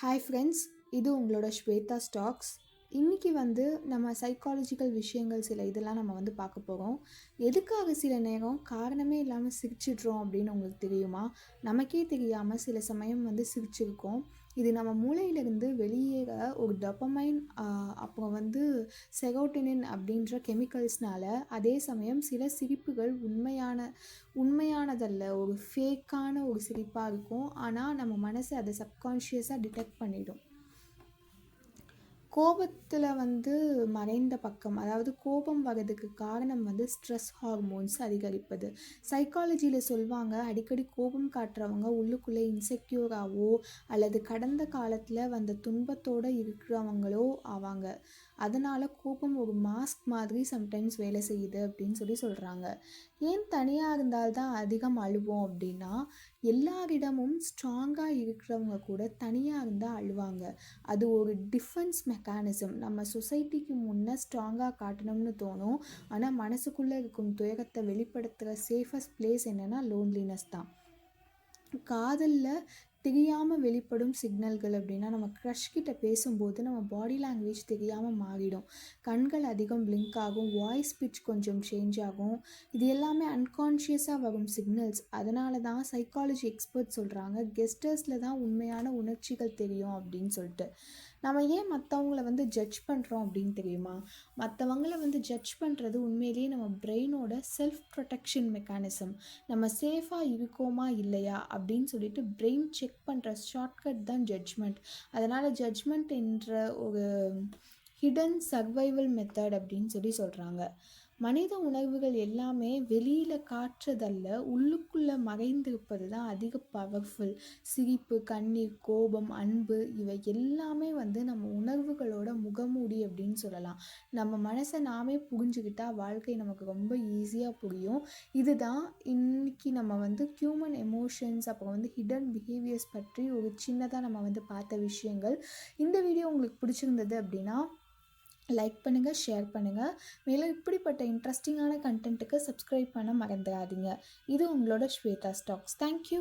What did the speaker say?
Hi friends இது உங்களோட Shweta stocks. இன்றைக்கி வந்து நம்ம சைக்காலஜிக்கல் விஷயங்கள் சில இதெல்லாம் நம்ம வந்து பார்க்க போகிறோம் எதுக்காக சில நேரம் காரணமே இல்லாமல் சிரிச்சிடுறோம் அப்படின்னு உங்களுக்கு தெரியுமா? நமக்கே தெரியாமல் சில சமயம் வந்து சிரிச்சிருக்கோம். இது நம்ம மூளையிலிருந்து வெளியேற ஒரு டொப்பமைன் அப்புறம் வந்து செரோட்டினின் அப்படின்ற கெமிக்கல்ஸ்னால அதே சமயம் சில சிரிப்புகள் உண்மையான உண்மையானதல்ல ஒரு ஃபேக்கான ஒரு சிரிப்பாக இருக்கும். ஆனால் நம்ம மனசு அதை சப்கான்ஷியஸாக டிடெக்ட் பண்ணிடும். கோபத்தில் வந்து மறைந்த பக்கம் அதாவது கோபம் வர்றதுக்கு காரணம் வந்து ஸ்ட்ரெஸ் ஹார்மோன்ஸ் அதிகரிப்பது. சைக்காலஜியில் சொல்லுவாங்க அடிக்கடி கோபம் காட்டுறவங்க உள்ளுக்குள்ளே இன்செக்யூராகவோ அல்லது கடந்த காலத்தில் வந்த துன்பத்தோடு இருக்கிறவங்களோ ஆவாங்க. அதனால் கோபம் ஒரு மாஸ்க் மாதிரி சம்டைம்ஸ் வேலை செய்யுது அப்படின்னு சொல்லி சொல்கிறாங்க ஏன் தனியாக இருந்தால்தான் அதிகம் அழுவோம் அப்படின்னா எல்லாரிடமும் ஸ்ட்ராங்காக இருக்கிறவங்க கூட தனியாக இருந்தால் அழுவாங்க. அது ஒரு டிஃபென்ஸ் மெக்கானிசம் நம்ம சொசைட்டிக்கு முன்னே ஸ்ட்ராங்காக காட்டணும்னு தோணும். ஆனால் மனசுக்குள்ளே இருக்கும் துயரத்தை வெளிப்படுத்துகிற சேஃபஸ்ட் பிளேஸ் என்னென்னா லோன்லினஸ் தான். காதலில் தெரியாமல் வெளிப்படும் சிக்னல்கள் அப்படின்னா நம்ம க்ரஷ் கிட்ட பேசும்போது நம்ம பாடி லாங்குவேஜ் தெரியாமல் மாறிடும். கண்கள் அதிகம் பிளிங்க் ஆகும் வாய்ஸ் பிச் கொஞ்சம் சேஞ்ச் ஆகும். இது எல்லாமே அன்கான்ஷியஸாக வரும் சிக்னல்ஸ் அதனால தான் சைக்காலஜி எக்ஸ்பர்ட் சொல்கிறாங்க கெஸ்டர்ஸில் தான் உண்மையான உணர்ச்சிகள் தெரியும் அப்படின்னு சொல்லிட்டு. நம்ம ஏன் மற்றவங்கள வந்து ஜட்ஜ் பண்ணுறோம் அப்படின்னு தெரியுமா? மற்றவங்கள வந்து ஜட்ஜ் பண்ணுறது உண்மையிலேயே நம்ம பிரெயினோட செல்ஃப் ப்ரொடெக்ஷன் மெக்கானிசம் நம்ம சேஃபாக இருக்கோமா இல்லையா அப்படின்னு சொல்லிட்டு பிரெயின் செக் பண்ணுற ஷார்ட்கட் தான் ஜட்ஜ்மெண்ட் அதனால் ஜட்ஜ்மெண்ட் என்ற ஒரு ஹிடன் சர்வைவல் மெத்தட் அப்படின்னு சொல்லி சொல்கிறாங்க மனித உணர்வுகள் எல்லாமே வெளியில் காட்டுறதல்ல உள்ளுக்குள்ளே மறைந்திருப்பது தான் அதிக பவர்ஃபுல் சிரிப்பு கண்ணீர் கோபம் அன்பு இவை எல்லாமே வந்து நம்ம உணர்வுகளோட முகமூடி அப்படின்னு சொல்லலாம். நம்ம மனசை நாமே புரிஞ்சுக்கிட்டால் வாழ்க்கை நமக்கு ரொம்ப ஈஸியாக புரியும். இதுதான் இன்னைக்கு நம்ம வந்து ஹியூமன் எமோஷன்ஸ் அப்புறம் வந்து ஹிடன் பிஹேவியர்ஸ் பற்றி ஒரு சின்னதாக நம்ம வந்து பார்த்த விஷயங்கள். இந்த வீடியோ உங்களுக்கு பிடிச்சிருந்தது அப்படின்னா லைக் பண்ணுங்கள் ஷேர் பண்ணுங்கள் மேலும் இப்படிப்பட்ட இன்ட்ரெஸ்டிங்கான கண்டென்ட்டுக்கு சப்ஸ்கிரைப் பண்ண மறந்துடாதீங்க. இது உங்களோட ஸ்வேதா ஸ்டாக்ஸ். தேங்க்யூ.